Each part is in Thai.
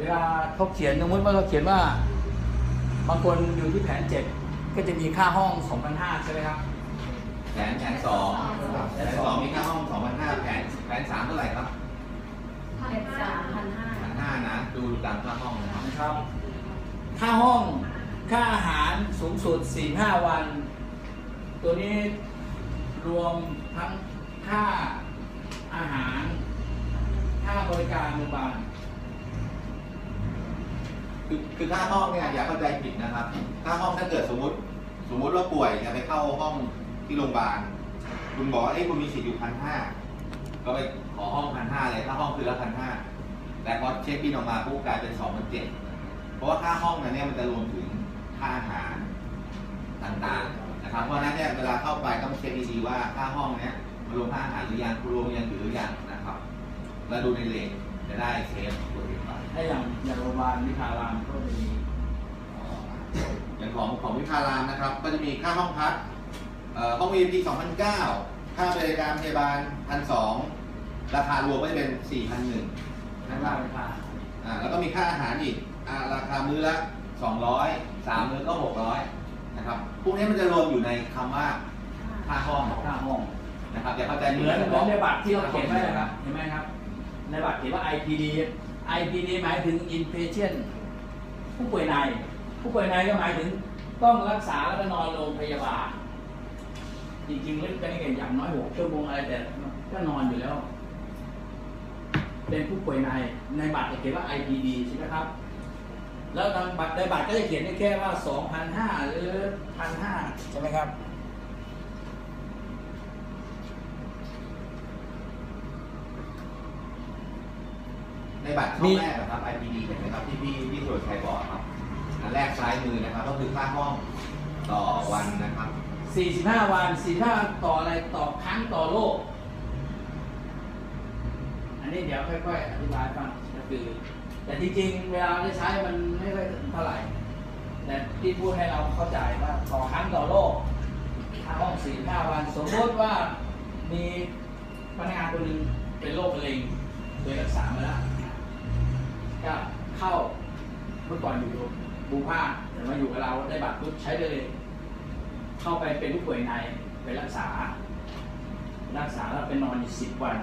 เวลาเขาเขียนสมมติว่าเขาเขียนว่าบางคนอยู่ที่แผนเจ็ดก็จะมีค่าห้องสองพันห้าใช่ไหมครับ แผนแผนสองแผนสองมีค่าห้องสองพันห้าแผนแผนสามเท่าไหร่ครับพันสามพันห้าพันห้านะ ดูตามค่าห้องนะครับนะครับค่าห้องค่าอาหารสูงสุดสี่ห้าวัน ตัวนี้รวมทั้งค่าอาหาร ค่าบริการโรงพยาบาล คือคือค่าห้องเนี่ยอย่าเข้าใจผิดนะครับ ค่าห้องถ้าเกิดสมมติ สมมติว่าป่วยจะไปเข้าห้องที่โรงพยาบาล คุณบอกว่าเอ้ยคุณมีสิทธิ์อยู่พันห้าก็ไปขอห้องพันห้าเลยค่าห้องคือละพันห้าแต่พอเช็คบินออกมาปุ๊บกลายเป็นสองพันเจ็ดเพราะว่าค่าห้องนเนี่ยมันจะรวมถึงค่าอาหารต่างๆนะครับ เพราะฉะนั้นเนี่ยเวลาเข้าไปต้องเช็คดีๆว่าค่าห้องเนี้ยมันรวมค่าอาหารหรือยังรวมยังหรือยังนะครับ แล้วดูในเลน จะได้เซฟตัวเองไปถ้าอย่างอย่างโรงพยาบาลวิภารามก็จะมีอย่างของของวิภารามนะครับ ก็จะมีค่าห้องพักเอ่อห้อง VIP 2,009 ค่าบริการพยาบาล 1,200 ราคารวมก็จะเป็น4,100นะนะคครัรับบอ่าแล้วก็มีค่าอาหารอีกอ่าราคามื้อละ 200 3 มื้อก็ 600 นะครับ พวกนี้มันจะรวมอยู่ในคำว่าค่าห้องค่าห้องนะครับอย่าเข้าใจเหผิดมือนเหมือนในบัตรที่เราค่เขียนไว้นะครับ เห็นไหมครับ ในบัตรเขียนว่า IPD IPD หมายถึง inpatient ผู้ป่วยใน ผู้ป่วยในก็หมายถึงต้องรักษาแล้วก็นอนโรงพยาบาล จริงๆเล่นเป็นอย่างน้อยหกชั่วโมงอะไรแต่ก็นอนอยู่แล้ว เป็นผู้ป่วยใน ในบัตรจะเขียนว่า IPD ใช่ไหมครับ แล้วทางบัตรในบัตรก็จะเขียนได้แค่ว่า 2,500 หรือ 1,500 ใช่ไหมครับ บัตรช่องแรกนะครับ IPD เห็นไหมครับที่พี่พี่สุรชัยบอกครับอันแรกซ้ายมือนะครับ ก็คือค่าห้องต่อวันนะครับ 45 วัน45ต่ออะไรต่อครั้งต่อโลก อันนี้เดี๋ยวค่อยๆอธิบายฟังก็คือ แต่จริงๆ เวลาได้ใช้มันไม่ค่อยเท่าไหร่ แต่ที่พูดให้เราเข้าใจว่าต่อครั้งต่อโลกค่าห้อง45วัน สมมติว่ามีพนักงานคนหนึ่งเป็นโรคมะเร็งโดยรักษามาแล้ว ก็เข้าเมื่อก่อนอยู่บูพาแต่มาอยู่กับเราได้บัตรปุ๊บใช้ได้เลยเข้าไปเป็นผู้ป่วยในไปรักษา รักษาแล้วไปนอนอยู่สิบวัน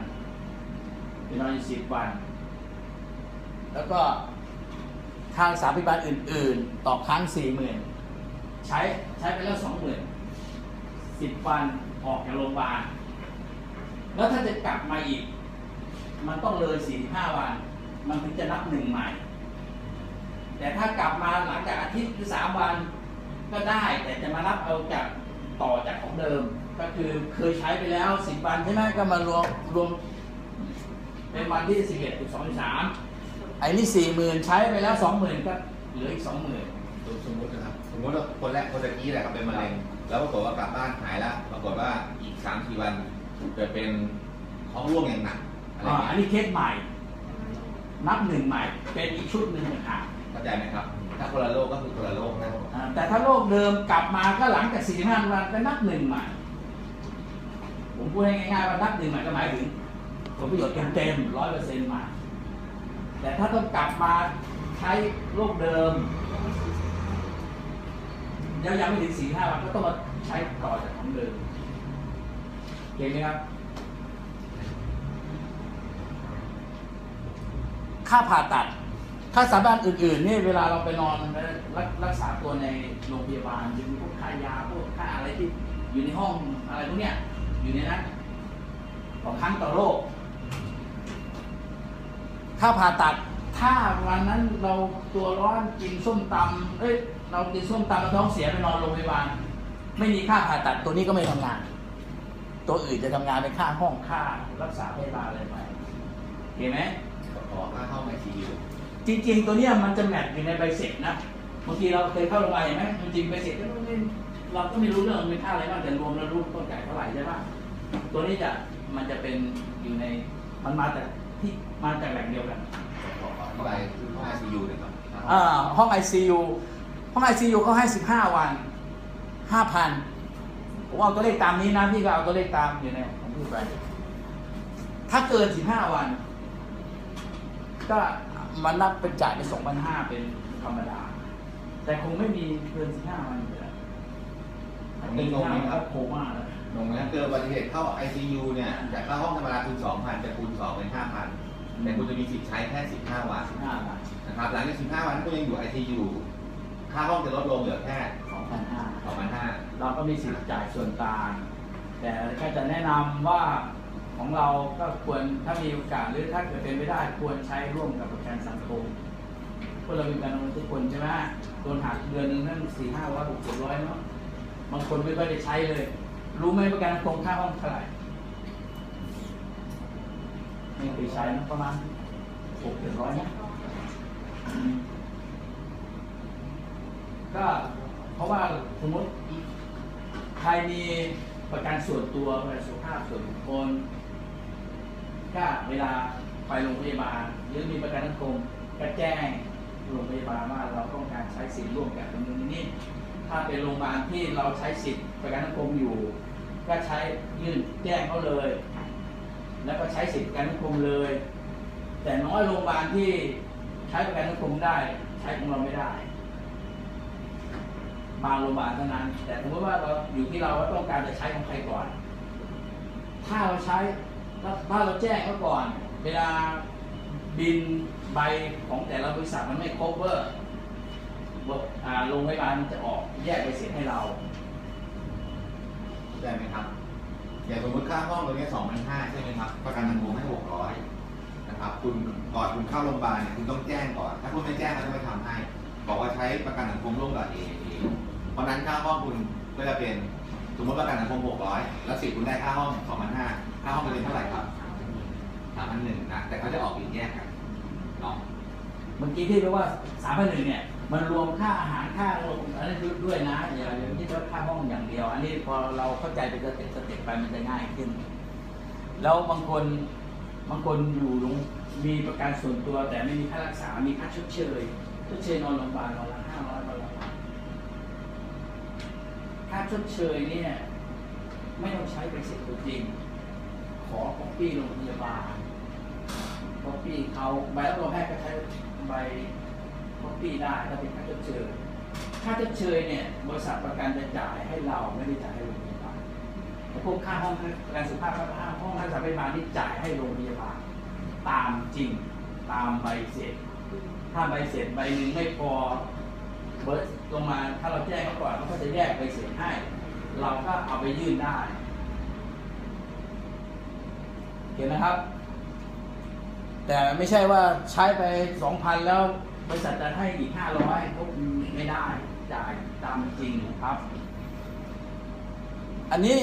ไปนอนอยู่สิบวัน แล้วก็ค่ารักษาพยาบาลอื่น ๆ ต่อครั้งสี่หมื่นใช้ใช้ไปแล้วสองหมื่นสิบวันออกจากโรงพยาบาลแล้วถ้าจะกลับมาอีก มันต้องเลยสี่ห้าวัน มันถึงจะนับหนึ่งใหม่ แต่ถ้ากลับมาหลังจากอาทิตย์หรือสามวันก็ได้ แต่จะมารับเอาจากต่อจากของเดิม ก็คือเคยใช้ไปแล้วสิบวันใช่ไหมก็มารวมรวมเป็นวันที่สิบเอ็ดสองสามไอ้นี่สี่หมื่นใช้ไปแล้วสองหมื่นก็เหลืออีกสองหมื่นสมมตินะครับสมมติว่าคนแรกคนตะกี้แหละครับเป็นมะเร็งแล้วปรากฏว่ากลับบ้านหายแล้วปรากฏว่าอีกสามสี่วันเกิดเป็นท้องร่วงอย่างหนักอะไรอ่าเงี้อันยนี้เคสใหม่ นับหนึ่งใหม่เป็นอีกชุดหนึ่งนะครับเข้าใจไหมครับ ถ้าคนละโรคก็คือคนละโรคนะอ่าแต่ถ้าโรคเดิมกลับมาก็หลังจากสี่ห้าวันก็นับหนึ่งใหม่ ผมพูดให้ง่ายๆว่านับหนึ่งใหม่ก็หมายถึงผลประโยชน์เต็มร้อยเปอร์เซ็นต์มา แต่ถ้าต้องกลับมาใช้โรคเดิมยังยังไม่ถึงสี่ห้าวันก็ต้องมาใช้ต่อจากของเดิมเห็นไหมครับ ค่าผ่าตัด ค่าสถาบันอื่นๆนี่เวลาเราไปนอนรักรักษาตัวในโรงพยาบาลจะมีพวกค่ายาพวกค่าอะไรที่อยู่ในห้องอะไรพวกเนี้ยอยู่ในนั้นของครั้งต่อโรคค่าผ่าตัดถ้าวันนั้นเราตัวร้อนกินส้มตำเอ้ยเรากินส้มตำแล้วท้องเสียไปนอนโรงพยาบาล ไม่มีค่าผ่าตัดตัวนี้ก็ไม่ทำงาน ตัวอื่นจะทำงานเป็นค่าห้องค่ารักษาพยาบาลอะไรไปเห็นไหม ค่าห้องไอซียูจริงๆตัวเนี้ยมันจะแมทอยู่ในใบเสร็จนะบางทีเราเคยเข้าโรงพยาบาลเห็นไหมจริงๆใบเสร็จก็ไม่เราก็ไม่รู้เรื่องมันเป็นค่าอะไรบ้างแต่รวมแล้วรู้ต้นจ่ายเท่าไหร่ใช่ปะตัวนี้จะมันจะเป็นอยู่ในมันมาจากที่มาจากแหล่งเดียวกันขออธิบายคือห้องไอซียูนะครับอ่าห้อง ICU ห้อง ICU เขาให้15วัน5,000ผมเอาตัวเลขตามนี้นะพี่ก็เอาตัวเลขตามอยู่ในผมพูดไปถ้าเกิน15วัน ก็ มันนับเป็นจ่ายเป็นสองพันห้าเป็นธรรมดา แต่คงไม่มีเกินสิบห้าวันอยู่แล้วถ้าเกินสิบห้าวันก็โคม่าแล้วตรงนั้นเกิดอุบัติเหตุเข้า ICU เนี่ยจากค่าห้องธรรมดาคูณ2,000จะคูณ2เป็น5,000แต่คุณจะมีสิทธิ์ใช้แค่ 15 วันสิบห้าวันนะครับหลังจาก 15 วันคุณยังอยู่ ICU ค่าห้องจะลดลงเหลือแค่สองพันห้า2,500เราก็มีสิทธิ์จ่ายส่วนต่างแต่แค่จะแนะนำว่า ของเราก็ควรถ้ามีโอกาสหรือถ้าเกิดเป็นไม่ได้ควรใช้ร่วมกับประกันสังคมพวกเรามีการลงทุนทุกคนใช่ไหมโดนหักเดือนนึงนั่นสี่ห้าร้อยหกเจ็ดร้อยเนาะบางคนไม่ค่อยได้ใช้เลย รู้ไหมประกันสังคมค่าห้องเท่าไหร่ไม่เคยใช้นะประมาณหกเจ็ดร้อยเนะอืมก็เพราะว่าสมมติใครมีประกันส่วนตัวประกันสุขภาพส่วนบุคคล ก็เวลาไปโรงพยาบาลหรือมีประกันสังคมก็แจ้งโรงพยาบาลว่าเราต้องการใช้สิทธิ์ร่วมกับตรงนี้นี่ถ้าเป็นโรงพยาบาลที่เราใช้สิทธิ์ประกันสังคมอยู่ ก็ใช้ยื่นแจ้งเขาเลย แล้วก็ใช้สิทธิ์ประกันสังคมเลย แต่น้อยโรงพยาบาลที่ใช้ประกันสังคมได้ ใช้ของเราไม่ได้บางโรงพยาบาลเท่านั้น แต่สมมติว่าเราอยู่ที่เราว่าต้องการจะใช้ของใครก่อน ถ้าเราใช้ ถ้าเราแจ้งเขาก่อน เวลาบินใบของแต่ละบริษัทมันไม่ cover บอกอ่าโรงพยาบาลมันจะออกแยกไปเสียให้เราได้ไหมครับ อย่างสมมติค่าห้องตัวนี้2,500ใช่ไหมครับ ประกันสังคมให้600นะครับ คุณก่อนคุณเข้าโรงพยาบาลเนี่ยคุณต้องแจ้งก่อน ถ้าคุณไม่แจ้งเขาจะไม่ทำให้ บอกว่าใช้ประกันสังคมร่วมกับ AAA เพราะนั้นค่าห้องคุณก็จะเป็น สมมติประกันสังคม600แล้วสิทธิ์คุณได้ค่าห้อง2,500ค่าห้องเป็นเท่าไหร่ครับ3,100นะ แต่เขาจะออกบินแยกกันเนาะเมื่อกี้ที่เรียกว่าสามพันหนึ่งเนี่ย มันรวมค่าอาหารค่าลงอันนั้นด้วยนะอย่าอย่าคิดว่าค่าห้องอย่างเดียว อันนี้พอเราเข้าใจเป็นสเต็ปสเต็ปไปมันจะง่ายขึ้น แล้วบางคนบางคนอยู่โรงมีประกันส่วนตัว แต่ไม่มีค่ารักษา มีค่าชดเชยชดเชยนอนโรงพยาบาลวันละห้าร้อยวันละพันค่าชดเชยเนี่ยไม่ต้องใช้เป็นเสร็จตัวจริง ขอคอปปี้โรงพยาบาลคอปปี้เขาใบรับรองแพทย์ก็ใช้ใบคอปปี้ได้ถ้าเป็นค่าชดเชยค่าชดเชยเนี่ยบริษัทประกันจะจ่ายให้เราไม่ได้จ่ายให้โรงพยาบาลแต่พวกค่าห้องกันสุขภาพค่าห้องค่ารักษาพยาบาลนี่จ่ายให้โรงพยาบาลตามจริงตามใบเสร็จ ถ้าใบเสร็จใบหนึ่งไม่พอ เบิร์ลงมาถ้าเราแจ้งเขาก่อนเขาก็จะแยกใบเสร็จให้ เราก็เอาไปยื่นได้เห็นไหมครับ แต่ไม่ใช่ว่าใช้ไปสองพันแล้วบริษัทจะให้อีกห้าร้อยก็ไม่ได้จ่ายตามจริงครับ อันนี้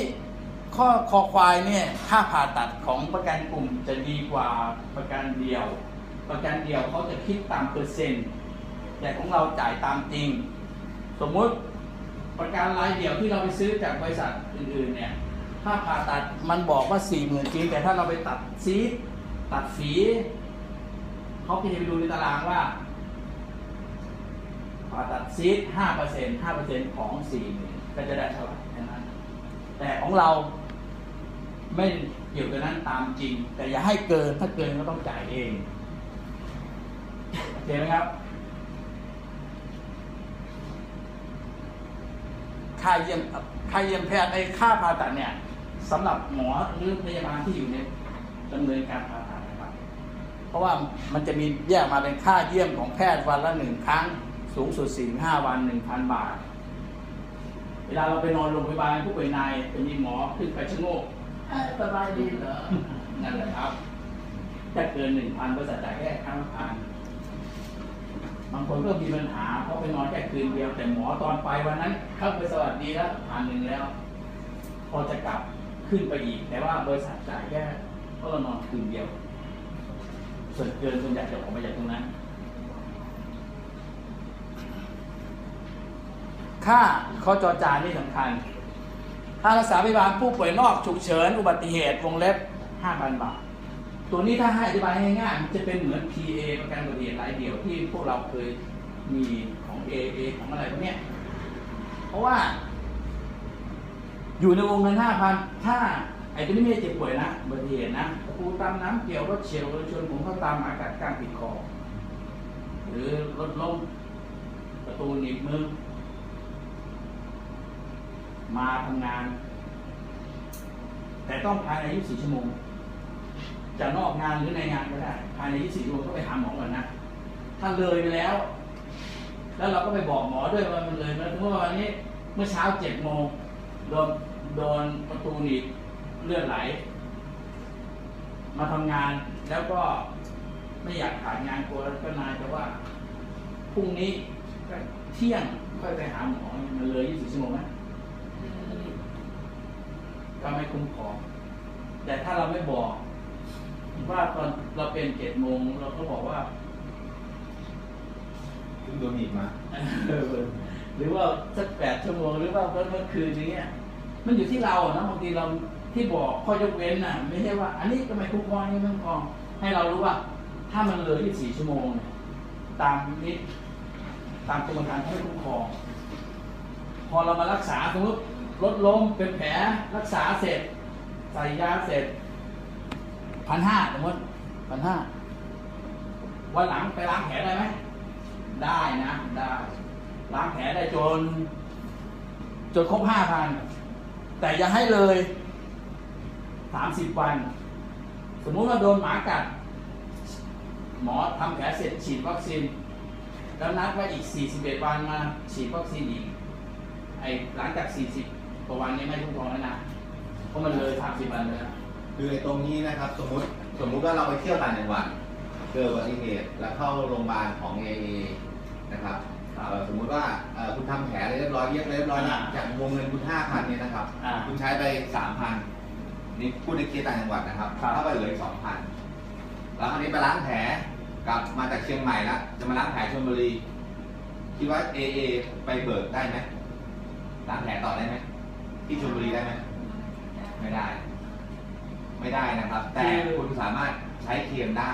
ข้อคอควายเนี่ยค่าผ่าตัดของประกันกลุ่มจะดีกว่าประกันเดียว ประกันเดียวเขาจะคิดตามเปอร์เซ็นต์ แต่ของเราจ่ายตามจริง สมมุติประกันรายเดียวที่เราไปซื้อจากบริษัทอื่นๆเนี่ยค่าผ่าตัดมันบอกว่าสี่หมื่นจริง แต่ถ้าเราไปตัดซีดตัดฝีเขาก็จะไปดูในตารางว่าผ่าตัดซีดห้าเปอร์เซ็นห้าเปอร์เซ็นของสี่หมื่นก็จะได้เท่าไหร่แค่นั้นแต่ของเราไม่เกี่ยวกับนั้นตามจริง แต่อย่าให้เกินถ้าเกินก็ต้องจ่ายเองโอเคไหมครับ ค่าเยี่ยมค่าเยี่ยมแพทย์ในค่าผ่าตัดเนี่ยสำหรับหมอหรือพยาบาลที่อยู่ในดำเนินการผ่าตัดนะครับ เพราะว่ามันจะมีแยกมาเป็นค่าเยี่ยมของแพทย์วันละหนึ่งครั้ง สูงสุดสี่ห้าวันหนึ่งพันบาท เวลาเราไปนอนโรงพยาบาลผู้ป่วยในเป็นมีหมอขึ้นไปชะโงกเอ้ยสบายดีเหรอนั่นแหละครับถ้าเกินหนึ่งพันบริษัทจ่ายแค่ครั้งละพัน บางคนก็มีปัญหาเพราะไปนอนแค่คืนเดียว แต่หมอตอนไปวันนั้นเข้าไปสวัสดีแล้วพันหนึ่งแล้ว พอจะกลับขึ้นไปอีก แต่ว่าบริษัทจ่ายแค่เพราะเรานอนคืนเดียว ส่วนเกินส่วนใหญ่จะออกมาจากตรงนั้น ค่าข้อจอจานนี่สำคัญค่ารักษาพยาบาลผู้ป่วยนอกฉุกเฉิน อุบัติเหตุวงเล็บ5,000 บาท ตัวนี้ถ้าให้อธิบายง่ายๆมันจะเป็นเหมือน PA ประกันอุบัติเหตุรายเดียวที่พวกเราเคยมีของ AA ของอะไรพวกเนี้ยเพราะว่า อยู่ในวงเงิน5,000ถ้าไอ้ตัวนี้ไม่เจ็บป่วยนะอุบัติเหตุนะตะปูตามน้ำเกี่ยวรถเฉียวรถชนผมเขาตามหมากัดกลางติดคอหรือรถล้มประตูหนีบมือมาทำงาน แต่ต้องภายใน 24 ชั่วโมง จะนอกงานหรือในงานก็ได้ ภายใน 24ชั่วโมงต้องไปหาหมอก่อนนะ ถ้าเลยไปแล้ว แล้วเราก็ไปบอกหมอด้วยว่ามันเลยมาถึงว่าวันนี้เมื่อเช้าเจ็ดโมงโดนโดนประตูหนีบเลือดไหล มาทำงานแล้วก็ไม่อยากขาดงานกลัวแล้วก็นายแต่ว่าพรุ่งนี้ก็เที่ยงค่อยไปหาหมอมันเลย24ชั่วโมงไหมก็ไม่คุ้มครองแต่ถ้าเราไม่บอก ว่าตอนเราเป็นเจ็ดโมงเราก็บอกว่าซึ่งโดนหนีบมาเออหรือว่าสักแปดชั่วโมงหรือว่าเมื่อคืนนี้ยมันอยู่ที่เราอะนะบางทีเราที่บอกข้อยกเว้นน่ะ ไม่ใช่ว่า อันนี้ทำไมคุ้มครองอันนี้ไม่คุ้มครอง ให้เรารู้ว่า ถ้ามันเลย24ชั่วโมงเนี่ยตามนี้ตามกรมธรรม์เขาไม่คุ้มครอง พอเรามารักษาสมมติรถล้มเป็นแผลรักษาเสร็จ ใส่ยาเสร็จ พันห้าสมมติพันห้าวันหลังไปล้างแผลได้ไหม ได้นะ ได้ ล้างแผลได้จน จนครบห้าพัน แต่อย่าให้เลยสามสิบวัน สมมุติว่าโดนหมากัด หมอทำแผลเสร็จฉีดวัคซีน แล้วนัดไว้อีก41วันมาฉีดวัคซีนอีก ไอหลังจาก40กว่าวันนี้ไม่คุ้มครองแล้วนะ เพราะมันเลย30วันเลยนะ คือไอ้ตรงนี้นะครับ สมมติสมมุติว่าเราไปเที่ยวต่างจังหวัดเกิดอุบัติเหตุแล้วเข้าโรงพยาบาลของ AA นะครับเอ่อสมมุติว่าเอ่อคุณทำแผลเรียบร้อยเย็บเรียบร้อยแล้วจากวงเงินคุณห้าพันเนี่ยนะครับ อ่า คุณใช้ไปสามพันนี่พูดในเคสต่างจังหวัดนะครับครับ ถ้าไปเหลือสองพันแล้วคราวนี้ไปล้างแผลกลับมาจากเชียงใหม่แล้วจะมาล้างแผลชลบุรีคิดว่า AA ไปเบิกได้ไหมล้างแผลต่อได้ไหมที่ชลบุรีได้ไหมไม่ได้ ไม่ได้นะครับ แต่คุณสามารถใช้เคลมได้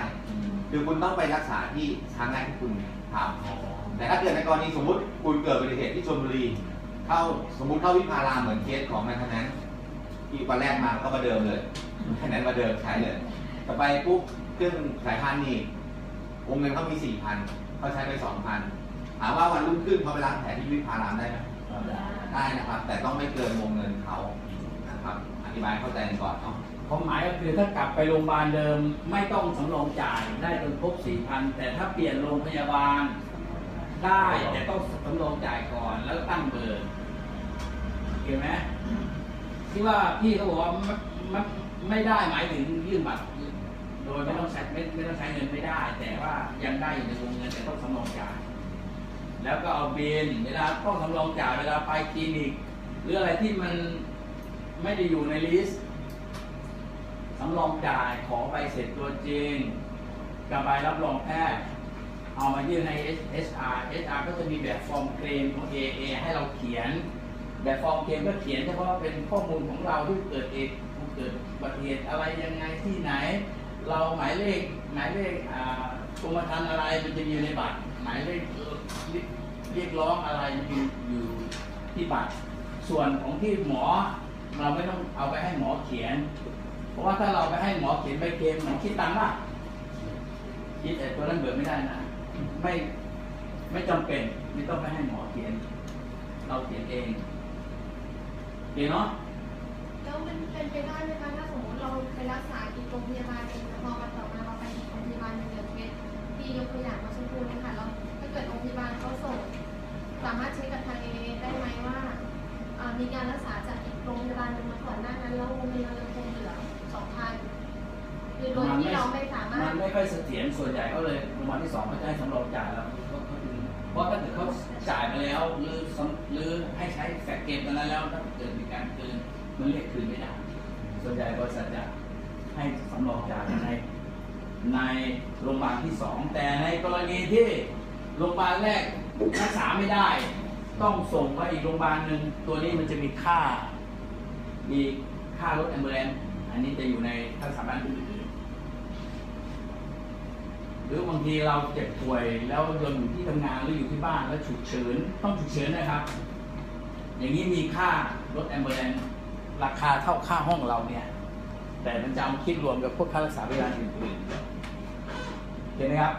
คือคุณต้องไปรักษาที่ครั้งแรกที่คุณทำแต่ถ้าเกิดในกรณีสมมติคุณเกิดอุบัติเหตุที่ชลบุรีเข้าสมมติเข้าวิภารามเหมือนเคสของนายคะแนนที่วันแรกมาก็มาเดิมเลยคะแนนมาเดิมใช้เลยต่อไปปุ๊บเครื่องสายพันธุ์นี่วงเงินเขามีสี่พันเขาใช้ไปสองพันถามว่าวันรุ่งขึ้นเขาไปล้างแผลที่วิภารามได้ไหมได้นะครับ แต่ต้องไม่เกินวงเงินเขานะครับอ ธิบายเข้าใจกันก่อนเนาะความหมายก็คือถ้ากลับไปโรงพยาบาลเดิมไม่ต้องสำรองจ่ายได้จนครบสี่พันแต่ถ้าเปลี่ยนโรงพยาบาลได้แต่ต้องสำรองจ่ายก่อนแล้วตั้งเบอร์เห็นไหมที่ว่าพี่เขาบอกว่าไม่ไม่ไม่ได้หมายถึงยื่นบัตรโดยไม่ต้องใช้ไม่ไม่ต้องใช้เงินไม่ได้ แต่ว่ายังได้อยู่ในวงเงินแต่ต้องสำรองจ่าย แล้วก็เอาเบนเวลาต้องสำรองจ่ายเวลาไปคลินิกหรืออะไรที่มัน ไม่ได้อยู่ในลิสต์สำรองจ่ายขอใบเสร็จตัวจริงกับใบรับรองแพทย์เอามายื่นใน HR HR ก็จะมีแบบฟอร์มเคลมของ AA ให้เราเขียน แบบฟอร์มเคลมก็เขียนเฉพาะเป็นข้อมูลของเราที่เกิดเหตุเกิดอุบัติเหตุอะไรยังไงที่ไหน เราหมายเลขหมายเลขกรมธรรม์อะไรมันจะอยู่ในบัตรหมายเลขเรียกเรียกร้องอะไรมันอยู่อยู่ที่บัตรส่วนของที่หมอ เราไม่ต้องเอาไปให้หมอเขียน เพราะว่าถ้าเราไปให้หมอเขียนใบเคลมมันคิดตังค์ป่ะคิดแต่ตัวนั้นเบิกไม่ได้นะ ไม่ไม่จำเป็นไม่ต้องไปให้หมอเขียน เราเขียนเองเขียนเนาะแล้วมันเป็นไปได้ไหมคะถ้าสมมติเราไปรักษาอีกโรงพยาบาลหนึ่งแล้วพอวันต่อมาเราไปอีกโรงพยาบาลหนึ่งอย่างเช่นที่ยกตัวอย่างมาชมพูเนี่ยค่ะเราถ้าเกิดโรงพยาบาลเขาส่งสามารถเช็คกับทางเอได้ไหมว่ามีการรักษาจาก โรงพยาบาลหนึ่งมาก่อนหน้านั้นแล้ววงเงินเรายังคงเหลือสองพันคือโดยที่เราไม่สามารมัถนไม่ค่อยเสถียรส่วนใหญ่เขาเลยโรงพยาบาลที่สองเขาจะให้สำรองจ่ายแล้วเขาเขาดึงเพราะถ้าเกิดเขาจ่ายมาแล้วหรือสำหรือให้ใช้แฟกเกตตอนนั้นแล้วถ้าเกิดมีการคืนมันเรียกคืนไม่ได้ ส่วนใหญ่บริษัทจะให้สำรองจ่ายในในโรงพยาบาลที่สองแต่ในกรณีที่โรงพยาบาลแรกรักษาไม่ได้ ต้องส่งไปอีกโรงพยาบาลหนึ่งตัวนี้มันจะมีค่า มีค่ารถแอมบูเลนอันนี้จะอยู่ในถ้าสถาบันอื่นๆหรือบางทีเราเจ็บป่วยแล้วยนอยู่ที่ทำงานหรืออยู่ที่บ้านแล้วฉุกเฉินต้องฉุกเฉินนะครับ อย่างนี้มีค่ารถแอมบูเลนราคาเท่าค่าห้องเราเนี่ย แต่มันจะเอาคิดรวมกับพวกค่ารักษาพยาบาลอื่นๆเห็นไหมครับ